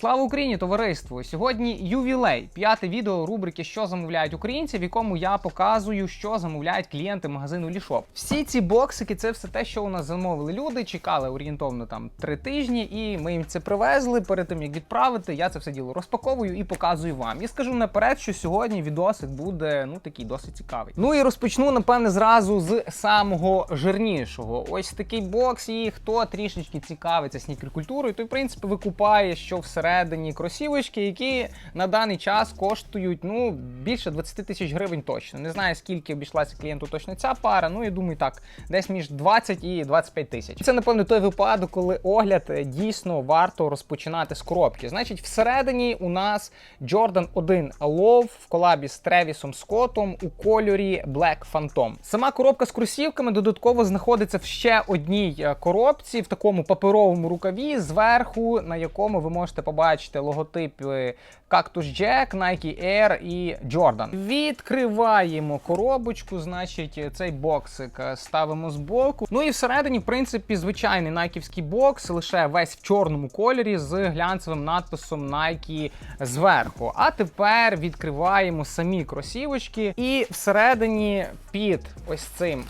Слава Україні, товариство! Сьогодні ювілей, п'яте відео рубрики Що замовляють українці, в якому я показую, що замовляють клієнти магазину Лішоп. Всі ці боксики це все те, що у нас замовили люди. Чекали орієнтовно там три тижні, і ми їм це привезли. Перед тим як відправити, я це все діло розпаковую і показую вам. І скажу наперед, що сьогодні відосик буде ну такий досить цікавий. Ну і розпочну напевне зразу з самого жирнішого. Ось такий бокс. І хто трішечки цікавиться снікер-культурою, то в принципі викупає, що всередині кросівочки, які на даний час коштують ну більше 20 тисяч гривень точно. Не знаю скільки обійшлася клієнту точно ця пара. Ну я думаю, так десь між 20 і 25 тисяч. Це напевно той випадок, коли огляд е, дійсно варто розпочинати з коробки. Значить, всередині у нас Jordan 1 Love в колабі з Тревісом Скоттом у кольорі Black Phantom. Сама коробка з кросівками додатково знаходиться в ще одній е, коробці в такому паперовому рукаві, зверху на якому ви можете побачити логотипи Cactus Jack, Nike Air і Jordan. Відкриваємо коробочку, значить, цей боксик ставимо збоку. Ну і всередині, в принципі, звичайний найківський бокс, лише весь в чорному кольорі з глянцевим надписом Nike зверху. А тепер відкриваємо самі кросівочки, і всередині під ось цим.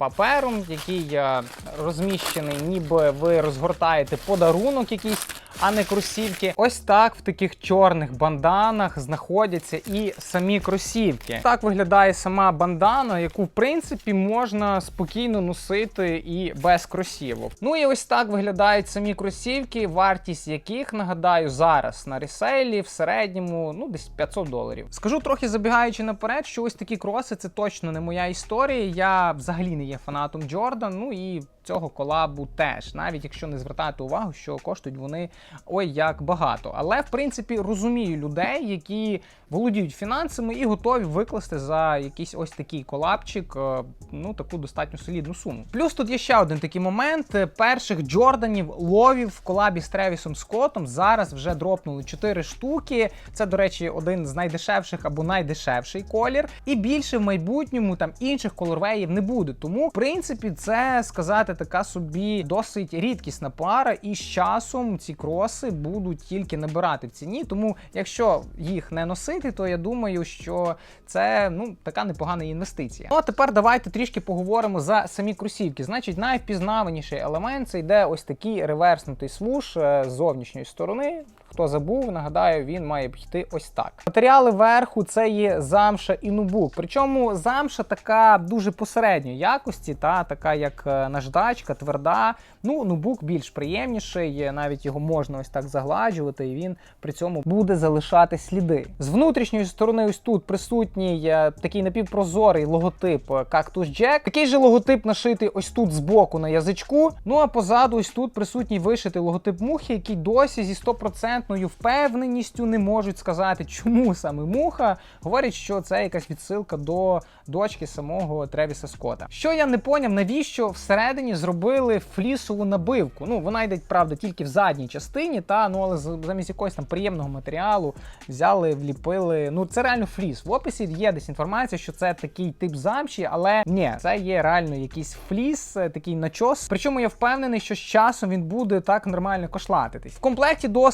Папером, який е, розміщений, ніби ви розгортаєте подарунок якийсь, а не кросівки. Ось так в таких чорних банданах знаходяться і самі кросівки. Так виглядає сама бандана, яку в принципі можна спокійно носити і без кросівок. Ну і ось так виглядають самі кросівки, вартість яких нагадаю зараз на ресейлі в середньому ну десь 500 доларів. Скажу трохи забігаючи наперед, що ось такі кроси це точно не моя історія. Я взагалі не є фанатом Джордан. Ну і цього колабу теж, навіть якщо не звертати увагу, що коштують вони ой як багато. Але в принципі розумію людей, які володіють фінансами і готові викласти за якийсь ось такий колабчик, е, ну таку достатньо солідну суму. Плюс тут є ще один такий момент: перших Джорданів ловів в колабі з Тревісом Скоттом зараз вже дропнули 4 штуки. Це, до речі, один з найдешевших або найдешевший колір. І більше в майбутньому там інших колорвеїв не буде. Тому, в принципі, це сказати така собі досить рідкісна пара, і з часом ці кроси будуть тільки набирати в ціні. Тому, якщо їх не носити, то я думаю, що це ну така непогана інвестиція. Ну а тепер давайте трішки поговоримо за самі кросівки. Значить, найвпізнаваніший елемент це йде ось такий реверснутий свуш е, з зовнішньої сторони. Хто забув, нагадаю, він має йти ось так. Матеріали верху це є замша і нубук. Причому замша така дуже посередньої якості, та така як е, наждачка, тверда. Ну, нубук більш приємніший, навіть його можна ось так загладжувати, і він при цьому буде залишати сліди. З внутрішньої сторони, ось тут присутній е, такий напівпрозорий логотип Cactus Jack. Такий же логотип нашитий ось тут збоку на язичку. Ну а позаду, ось тут присутній вишитий логотип мухи, який досі зі 100% впевненістю не можуть сказати, чому саме муха. Говорять, що це якась відсилка до дочки самого Тревіса Скотта. Що я не поняв, навіщо всередині зробили флісову набивку? Ну, вона йде, правда, тільки в задній частині, та ну але замість якогось там приємного матеріалу взяли, вліпили. Ну, це реально фліс. В описі є десь інформація, що це такий тип замші, але ні, це є реально якийсь фліс, е, такий начос. Причому я впевнений, що з часом він буде так нормально кошлатитись. В комплекті до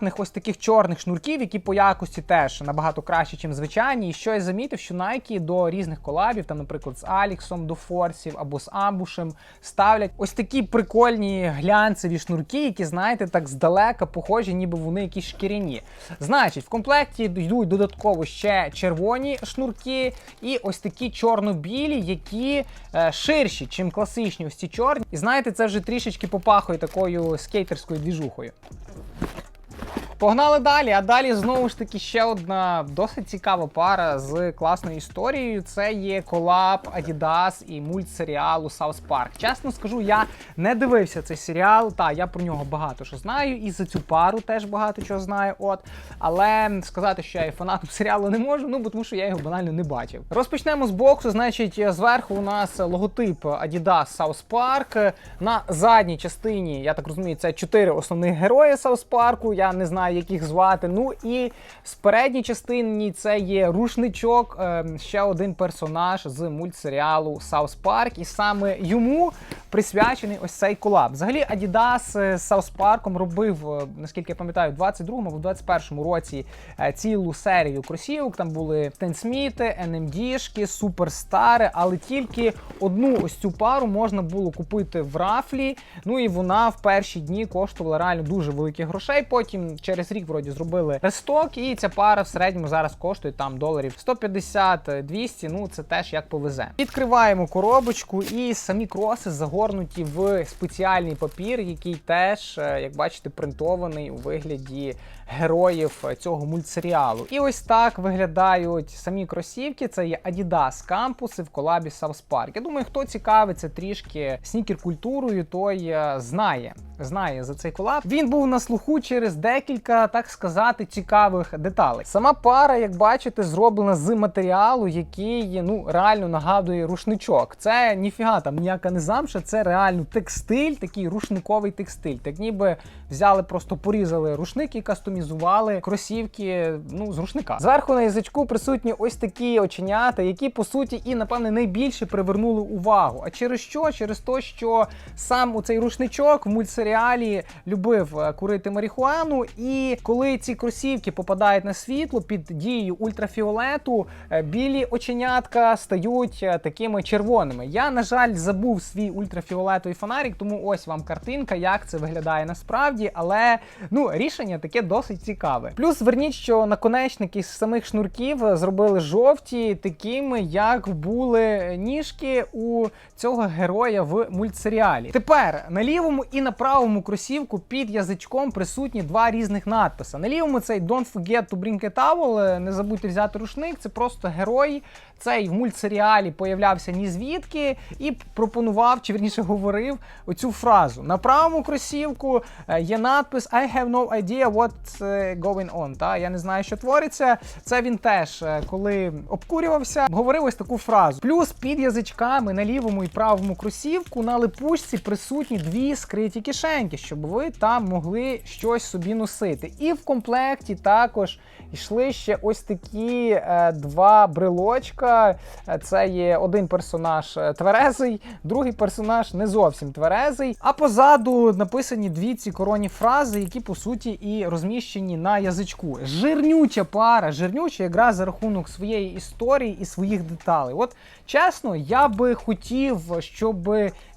стандартних ось таких чорних шнурків, які по якості теж набагато краще, ніж звичайні. І що я замітив, що Nike до різних колабів, там, наприклад, з Аліксом до Форсів або з Амбушем, ставлять ось такі прикольні глянцеві шнурки, які, знаєте, так здалека похожі, ніби вони якісь шкіряні. Значить, в комплекті йдуть додатково ще червоні шнурки і ось такі чорно-білі, які е, ширші, чим класичні ось ці чорні. І знаєте, це вже трішечки попахує такою скейтерською двіжухою. Погнали далі. А далі знову ж таки ще одна досить цікава пара з класною історією. Це є колаб Adidas і мультсеріалу South Park. Чесно скажу, я не дивився цей серіал. Та я про нього багато що знаю, і за цю пару теж багато чого знаю. От, але сказати, що я є фанатом серіалу не можу, ну бо тому що я його банально не бачив. Розпочнемо з боксу. Значить, зверху у нас логотип Adidas South Park. На задній частині, я так розумію, це чотири основних герої South Park. Я не знаю знаю, як їх звати. Ну і з передній частині це є рушничок, е, ще один персонаж з мультсеріалу Саус Парк, і саме йому присвячений ось цей колаб. Взагалі, Adidas е, з Саус Парком робив, е, наскільки я пам'ятаю, в 22-му або в 21-му році цілу серію кросівок. Там були Тенсміти, NMD-шки, суперстари, але тільки одну ось цю пару можна було купити в рафлі. Ну і вона в перші дні коштувала реально дуже великих грошей. Потім через рік вроді зробили ресток, і ця пара в середньому зараз коштує там доларів 150-200, Ну це теж як повезе. Відкриваємо коробочку, і самі кроси загорнуті в спеціальний папір, який теж, е, як бачите, принтований у вигляді героїв цього мультсеріалу. І ось так виглядають самі кросівки. Це є Adidas кампуси в колабі South Park. Я думаю, хто цікавиться трішки снікер-культурою, той е, знає. Знає за цей колаб. Він був на слуху через декілька, так сказати, цікавих деталей. Сама пара, як бачите, зроблена з матеріалу, який ну реально нагадує рушничок. Це ніфіга там ніяка не замша, це реально текстиль, такий рушниковий текстиль. Так ніби взяли, просто порізали рушник і кастомізували кросівки ну, з рушника. Зверху на язичку присутні ось такі оченята, які по суті і напевне найбільше привернули увагу. А через що? Через те, що сам у цей рушничок в мультсеріалі любив е, курити марихуану, і коли ці кросівки попадають на світло під дією ультрафіолету, е, білі оченятка стають е, такими червоними. Я, на жаль, забув свій ультрафіолетовий фонарик, тому ось вам картинка, як це виглядає насправді. Але ну рішення таке досить цікаве. Плюс зверніть, що наконечники з самих шнурків зробили жовті, такими, як були ніжки у цього героя в мультсеріалі. Тепер на лівому і на правому кросівку під язичком присутні два різних надписи. На лівому цей Don't forget to bring a towel, не забудьте взяти рушник. Це просто герой. Цей в мультсеріалі появлявся ні звідки і пропонував, чи вірніше говорив оцю фразу. На правому кросівку е, є надпис I have no idea what's е, going on. Та я не знаю, що твориться. Це він теж, е, коли обкурювався, говорив ось таку фразу. Плюс під язичками на лівому і правому кросівку на липучці присутні дві скриті кишеньки, щоб ви там могли щось собі носити. І в комплекті також йшли ще ось такі е, два брелочка. Е, Це є один персонаж е, тверезий, другий персонаж не зовсім тверезий. А позаду написані дві ці коронні фрази, які по суті і розміщені на язичку. Жирнюча пара, жирнюча якраз за рахунок своєї історії і своїх деталей. От чесно, я би хотів, щоб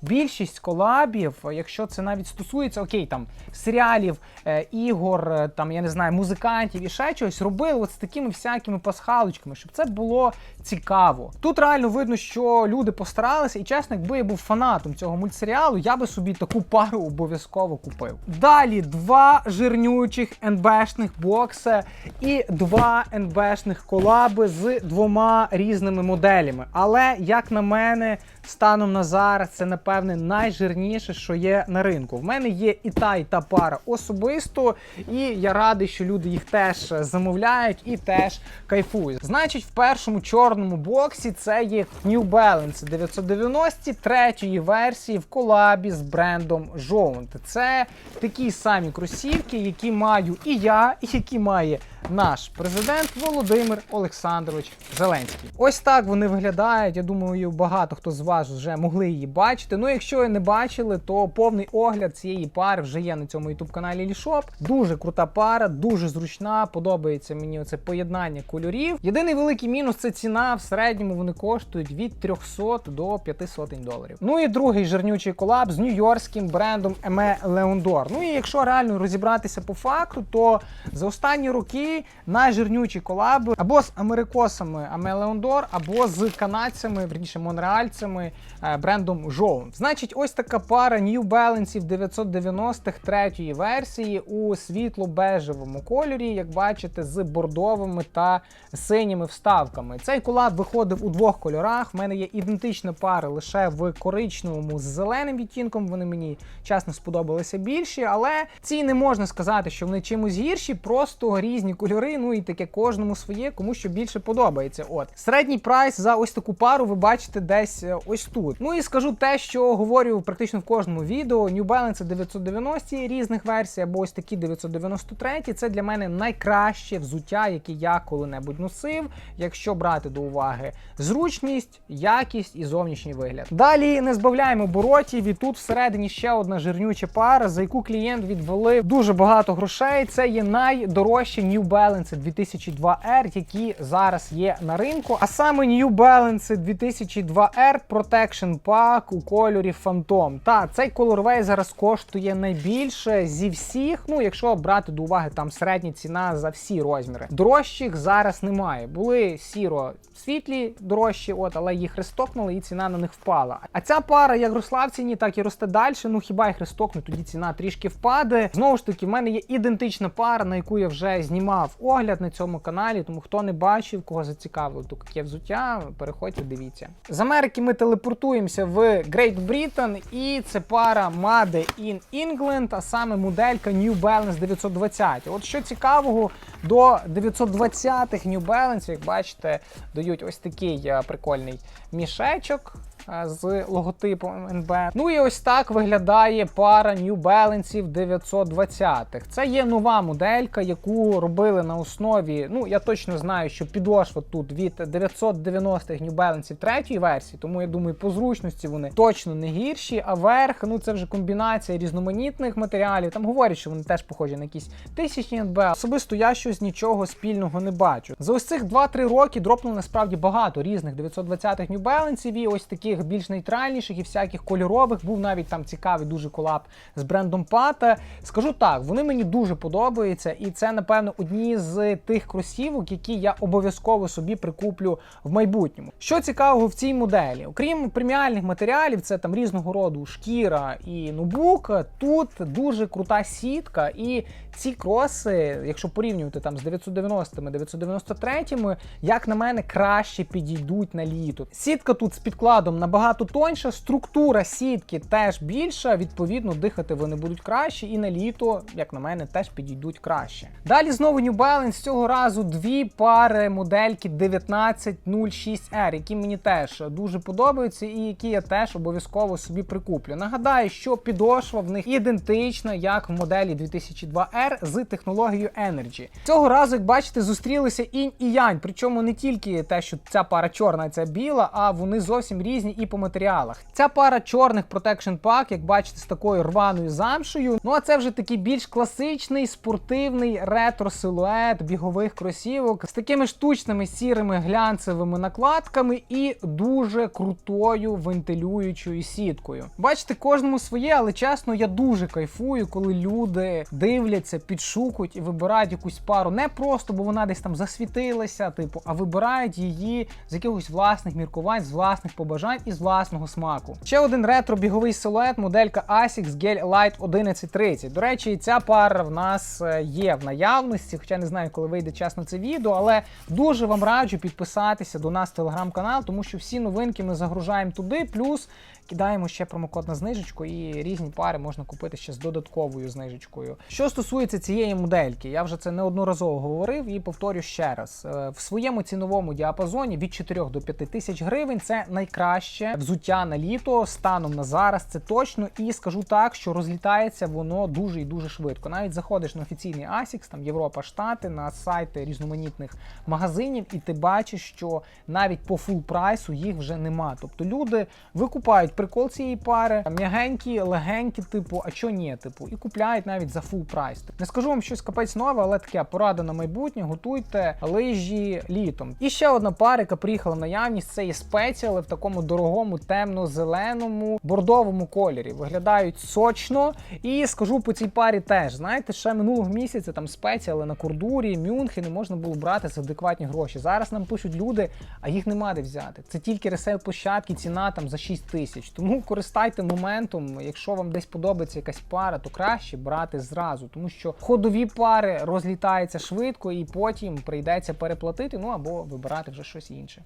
більшість колабів, якщо це навіть стосується окей, там серіалів, е, ігор, е, там я не знаю, музикантів і ще чогось, робили от з такими всякими пасхалочками, щоб це було цікаво. Тут реально видно, що люди постаралися, і чесно, якби я був фанатом цього мультсеріалу, я би собі таку пару обов'язково купив. Далі два жирнючих НБшних бокса і два НБшних колаби з двома різними моделями. Але як на мене, станом на зараз це напевне найжирніше, що є на ринку. В мене є і та, і та пара особисто, і я радий, що люди їх теж замовляють і теж кайфують. Значить, в першому чорному боксі це є New Balance 990 третьої версії в колабі з брендом Jound. Це такі самі кросівки, які маю і я, і які має наш президент Володимир Олександрович Зеленський. Ось так вони виглядають. Я думаю, багато хто з вас вже могли її бачити. Ну, якщо не бачили, то повний огляд цієї пари вже є на цьому youtube каналі Лішоп. Дуже крута пара, дуже зручна. Подобається мені оце поєднання кольорів. Єдиний великий мінус це ціна. В середньому вони коштують від 300 до 500 доларів. Ну і другий жирнючий колаб з нью-йоркським брендом Eme Leondor. Ну і якщо реально розібратися по факту, то за останні роки найжирнючі колаби або з америкосами Ame Leondor, або з канадцями, верніше монреальцями е, брендом Jones. Значить, ось така пара New Balance 990-х третьої версії у світло-бежевому кольорі, як бачите, з бордовими та синіми вставками. Цей колаб виходив у двох кольорах. В мене є ідентична пара лише в коричневому з зеленим відтінком. Вони мені чесно сподобалися більші, але ці не можна сказати, що вони чимось гірші, просто різні кольори. Ну і таке кожному своє, кому що більше подобається. От середній прайс за ось таку пару ви бачите десь е, ось тут. Ну і скажу те, що говорю практично в кожному відео. New Balance 990 різних версій, або ось такі 993. Це для мене найкраще взуття, яке я коли-небудь носив, якщо брати до уваги зручність, якість і зовнішній вигляд. Далі не збавляємо оборотів, і тут всередині ще одна жирнюча пара, за яку клієнт відвалив дуже багато грошей. Це є найдорожчі New Balance 2002R, які зараз є на ринку. А саме New Balance 2002R Protection Pack у кольорі Phantom. Та цей колорвей зараз коштує найбільше зі всіх. Ну, якщо брати до уваги там середня ціна за всі розміри. Дорожчих зараз немає. Були сіро світлі дорожчі, от, але їх рестокнули і ціна на них впала. А ця пара як росла в ціні, так і росте далі. Ну хіба їх рестокнуть, тоді ціна трішки впаде. Знову ж таки, в мене є ідентична пара, на яку я вже знімав огляд на цьому каналі. Тому хто не бачив, кого зацікавило таке взуття, переходьте, дивіться. З Америки ми телепортуємося в Great Britain, і це пара Made in England, а саме моделька New Balance 920. От що цікавого, до 920-х New Balance, як бачите, дають ось такий е, прикольний мішечок. Е, З логотипом НБ. Ну і ось так виглядає пара New Balance 920-х. Це є нова моделька, яку робили на основі. Ну, я точно знаю, що підошва тут від 990-х New Balance третьої версії, тому я думаю, по зручності вони точно не гірші. А верх, ну це вже комбінація різноманітних матеріалів. Там говорять, що вони теж похожі на якісь тисячні НБ. Особисто я щось нічого спільного не бачу. За ось цих 2-3 роки дропнули насправді багато різних 920-х New Balance і ось таких більш нейтральніших і всяких кольорових. Був навіть там цікавий дуже колаб з брендом Пата. Скажу так, вони мені дуже подобаються, і це, напевно, одні з тих кросівок, які я обов'язково собі прикуплю в майбутньому. Що цікавого в цій моделі? Окрім преміальних матеріалів, це там різного роду шкіра і нубук. Тут дуже крута сітка, і ці кроси, якщо порівнювати там з 990-ми, 993-ми, як на мене, краще підійдуть на літо. Сітка тут з підкладом набагато тоньша, структура сітки теж більша. Відповідно, дихати вони будуть краще, і на літо, як на мене, теж підійдуть краще. Далі знову New Balance, цього разу дві пари модельки 1906R, які мені теж дуже подобаються, і які я теж обов'язково собі прикуплю. Нагадаю, що підошва в них ідентична, як в моделі 2002R з технологією Energy. Цього разу, як бачите, зустрілися інь і янь. Причому не тільки те, що ця пара чорна, ця біла, а вони зовсім різні і по матеріалах. Ця пара чорних Protection Pack, як бачите, з такою рваною замшею. Ну а це вже такий більш класичний спортивний ретро-силует бігових кросівок з такими штучними сірими глянцевими накладками і дуже крутою вентилюючою сіткою. Бачите, кожному своє, але чесно, я дуже кайфую, коли люди дивляться, підшукують і вибирають якусь пару не просто, бо вона десь там засвітилася, типу, а вибирають її з якихось власних міркувань, з власних побажань і з власного смаку. Ще один ретро-біговий силует, моделька ASICS Gel Light 1130. До речі, ця пара в нас е, є в наявності, хоча не знаю, коли вийде час на це відео, але дуже вам раджу підписатися до нас в телеграм-канал, тому що всі новинки ми загружаємо туди. Плюс кидаємо ще промокод на знижечку, і різні пари можна купити ще з додатковою знижечкою. Що стосується цієї модельки, я вже це неодноразово говорив і повторю ще раз: Е, в своєму ціновому діапазоні від 4 до 5 тисяч гривень це найкраще взуття на літо станом на зараз. Це точно. І скажу так, що розлітається воно дуже і дуже швидко. Навіть заходиш на офіційний ASICS, там Європа, Штати, на сайти різноманітних магазинів, і ти бачиш, що навіть по фул прайсу їх вже нема. Тобто люди викупають прикол цієї пари, м'ягенькі, легенькі, типу, а що ні, типу, і купляють навіть за фул прайс. Не скажу вам щось капець нове, але таке порада на майбутнє. Готуйте лижі літом. І ще одна пара, яка приїхала наявність, це є спеціали в такому дорогому темно-зеленому бордовому кольорі. Виглядають сочно. І скажу по цій парі теж. Знаєте, ще минулого місяця там спеціали на кордурі, Мюнхені можна було брати за адекватні гроші. Зараз нам пишуть люди, а їх нема де взяти. Це тільки ресейл площадки, ціна там за 6 тисяч. Тому користайте моментом. Якщо вам десь подобається якась пара, то краще брати зразу, тому що ходові пари розлітаються швидко і потім прийдеться переплатити, ну або вибирати вже щось інше.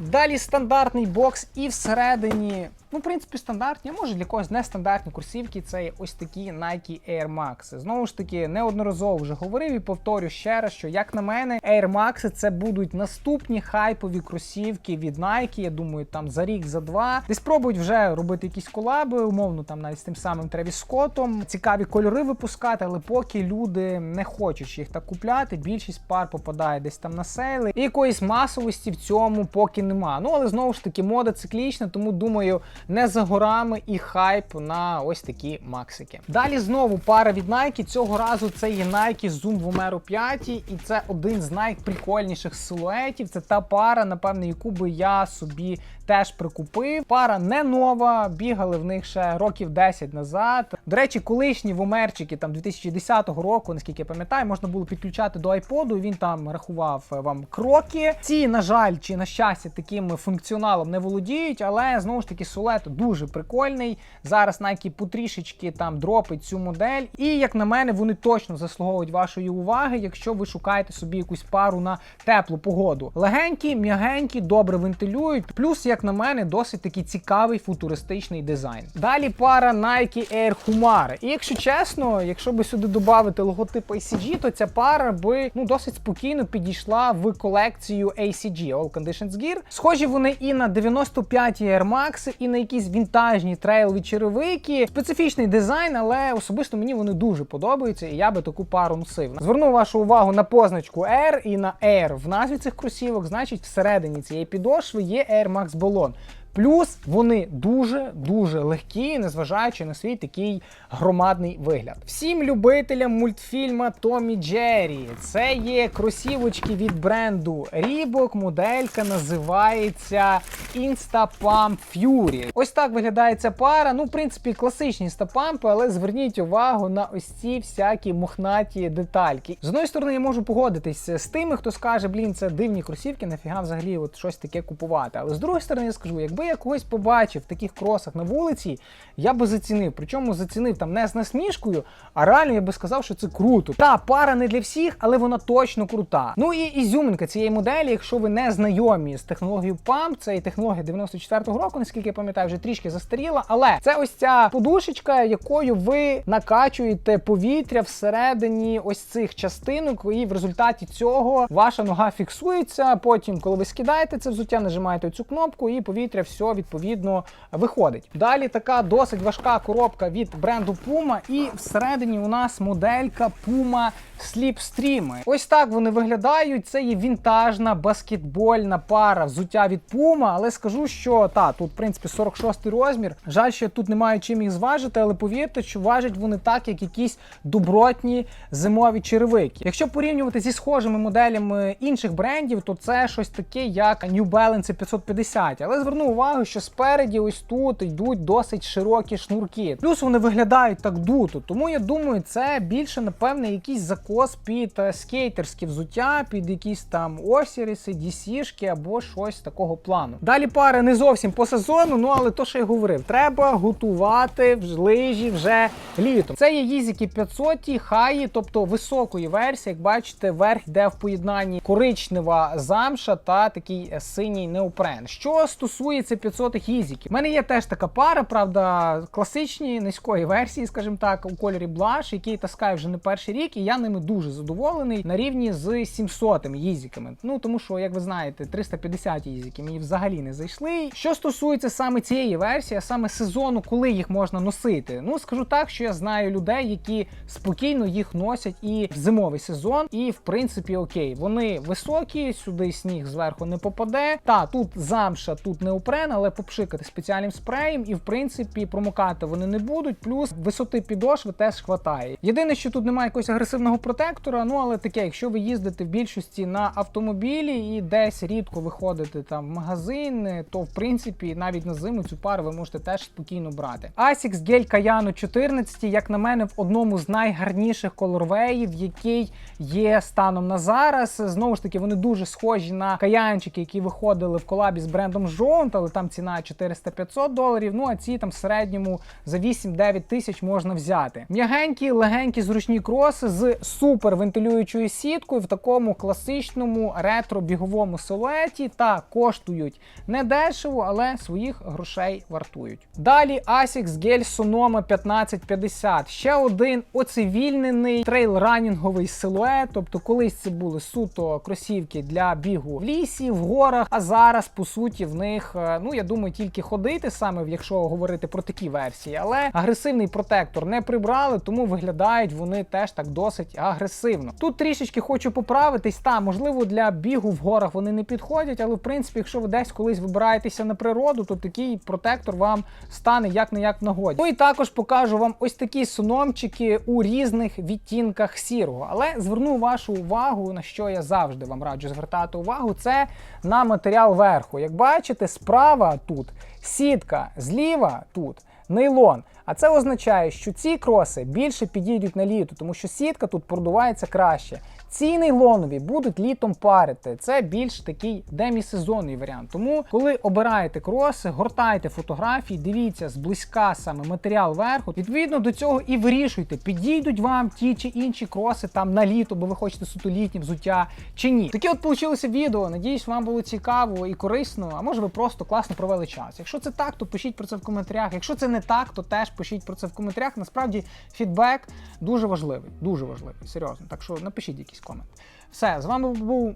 Далі стандартний бокс, і всередині Ну, в принципі, стандартні, а може для когось нестандартні курсівки. Це ось такі Nike Air Max. Знову ж таки, неодноразово вже говорив і повторю ще раз, що як на мене, Air Max це будуть наступні хайпові кросівки від Nike. Я думаю, там за рік, за два. Десь пробують вже робити якісь колаби, умовно там навіть з тим самим Тревіс Скоттом. Цікаві кольори випускати, але поки люди не хочуть їх так купляти, більшість пар попадає десь там на сейли. І якоїсь масовості в цьому поки нема. Ну але знову ж таки мода циклічна, тому думаю, не за горами і хайп на ось такі максики. Далі знову пара від Nike. Цього разу це є Nike Zoom Vomero 5, і це один з найприкольніших силуетів. Це та пара, напевне, яку би я собі теж прикупив. Пара не нова, бігали в них ще років 10 назад. До речі, колишні вомерчики там 2010 року, наскільки я пам'ятаю, можна було підключати до iPod, Він там рахував е, вам кроки. Ці, на жаль, чи на щастя, таким функціоналом не володіють, але знову ж таки сулет дуже прикольний. Зараз Nike потрішечки там дропить цю модель. І як на мене, вони точно заслуговують вашої уваги, якщо ви шукаєте собі якусь пару на теплу погоду. Легенькі, м'ягенькі, добре вентилюють. Плюс, як на мене, досить такий цікавий футуристичний дизайн. Далі пара Nike Air Humara. І якщо чесно, якщо би сюди додати логотип ACG, то ця пара би ну досить спокійно підійшла в колекцію ACG All Conditions Gear. Схожі вони і на 95 Air Max, і на якісь вінтажні трейлові черевики. Специфічний дизайн, але особисто мені вони дуже подобаються, і я би таку пару носив. Зверну вашу увагу на позначку Air і на Air в назві цих кросівок, значить, всередині цієї підошви є Air Max Bolon. Плюс вони дуже-дуже легкі, незважаючи на свій такий громадний вигляд. Всім любителям мультфільма Томі Джері. Це є кросівочки від бренду Reebok. Моделька називається Instapump Fury. Ось так виглядає ця пара. Ну, в принципі, класичні стапампи, але зверніть увагу на ось ці всякі мохнаті детальки. З одної сторони, я можу погодитись з тими, хто скаже, блін, це дивні кросівки, нафіга взагалі от щось таке купувати. Але з другої сторони, я скажу, якби я когось побачив в таких кросах на вулиці, я би зацінив. Причому зацінив там не з насмішкою, а реально я би сказав, що це круто. Та пара не для всіх, але вона точно крута. Ну і ізюминка цієї моделі, якщо ви не знайомі з технологією PAMP, це і технологія 94-го року, наскільки я пам'ятаю, вже трішки застаріла. Але це ось ця подушечка, якою ви накачуєте повітря всередині ось цих частинок, і в результаті цього ваша нога фіксується. Потім, коли ви скидаєте це взуття, нажимаєте цю кнопку, і повітря все відповідно виходить. Далі така досить важка коробка від бренду Puma, і всередині у нас моделька Puma Slipstream. Ось так вони виглядають. Це є вінтажна баскетбольна пара взуття від Puma, але скажу, що та тут, в принципі, 46 розмір. Жаль, що я тут не маю чим їх зважити, але повірте, що важать вони так, як якісь добротні зимові черевики. Якщо порівнювати зі схожими моделями інших брендів, то це щось таке, як New Balance 550. Але зверну увагу, що спереді ось тут йдуть досить широкі шнурки. Плюс вони виглядають так дуто. Тому я думаю, це більше, напевне, якийсь закос під е, скейтерське взуття, під якісь там осіріси, дісішки або щось такого плану. Далі пари не зовсім по сезону, ну але то, що я говорив, треба готувати в лижі вже літом. Це є їзики 500 хаї, тобто високої версії. Як бачите, верх йде в поєднанні коричнева замша та такий е, синій неопрен. Що стосується 500 їзиків, в мене є теж така пара, правда, класичні низької версії, скажімо так, у кольорі блаш, який таскаю вже не перший рік, і я ними дуже задоволений на рівні з 700 їзиками. Ну тому що, як ви знаєте, 350 їзиків мені взагалі не зайшли. Що стосується саме цієї версії, а саме сезону, коли їх можна носити, ну скажу так, що я знаю людей, які спокійно їх носять і в зимовий сезон, і в принципі окей, вони високі, сюди сніг зверху не попаде. Та тут замша, тут неопрен, але попшикати спеціальним спреєм, і в принципі промокати вони не будуть. Плюс висоти підошви теж хватає. Єдине, що тут немає якогось агресивного протектора, ну але таке, якщо ви їздите в більшості на автомобілі і десь рідко виходите там в магазин, то в принципі навіть на зиму цю пару ви можете теж спокійно брати. Asics Gel Kayano 14, як на мене, в одному з найгарніших колорвеїв, який є станом на зараз. Знову ж таки, вони дуже схожі на каянчики, які виходили в колабі з брендом Жонт, але там ціна 400-500 доларів. Ну а ці там в середньому за 8-9 тисяч можна взяти. М'ягенькі, легенькі, зручні кроси з супер вентилюючою сіткою в такому класичному ретро-біговому силуеті та коштують не дешево, але своїх грошей вартують. Далі Asics Gel Sonoma 1550. Ще один оцивільнений трейл-ранінговий силует. Тобто, колись це були суто кросівки для бігу в лісі, в горах. А зараз, по суті, в них, е, ну я думаю, тільки ходити саме, якщо говорити про такі версії. Але агресивний протектор не прибрали, тому виглядають вони теж так досить агресивно. Тут трішечки хочу поправитись. Та можливо для бігу в горах вони не підходять, але в принципі, якщо ви десь колись вибираєтеся на природу, то такий протектор вам стане як не як нагоді. Ну і також покажу вам ось такі сономчики у різних відтінках сірого. Але зверну вашу увагу, на що я завжди вам раджу звертати увагу, це на матеріал верху. Як бачите, справа тут сітка, зліва тут нейлон. А це означає, що ці кроси більше підійдуть на літо, тому що сітка тут продувається краще. Ці нейлонові будуть літом парити. Це більш такий демісезонний варіант. Тому, коли обираєте кроси, гортайте фотографії, дивіться зблизька саме матеріал верху. Відповідно до цього і вирішуйте, підійдуть вам ті чи інші кроси там на літо, бо ви хочете суто літнє взуття чи ні. Таке от получилося відео. Надіюсь, вам було цікаво і корисно. А може ви просто класно провели час. Якщо це так, то пишіть про це в коментарях. Якщо це не так, то теж пишіть про це в коментарях. Насправді фідбек дуже важливий, дуже важливий, серйозно. Так що напишіть якийсь комент. Все, з вами був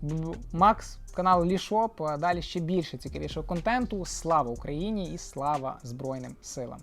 Макс, канал Лішоп. Далі ще більше цікавішого контенту. Слава Україні і слава Збройним силам!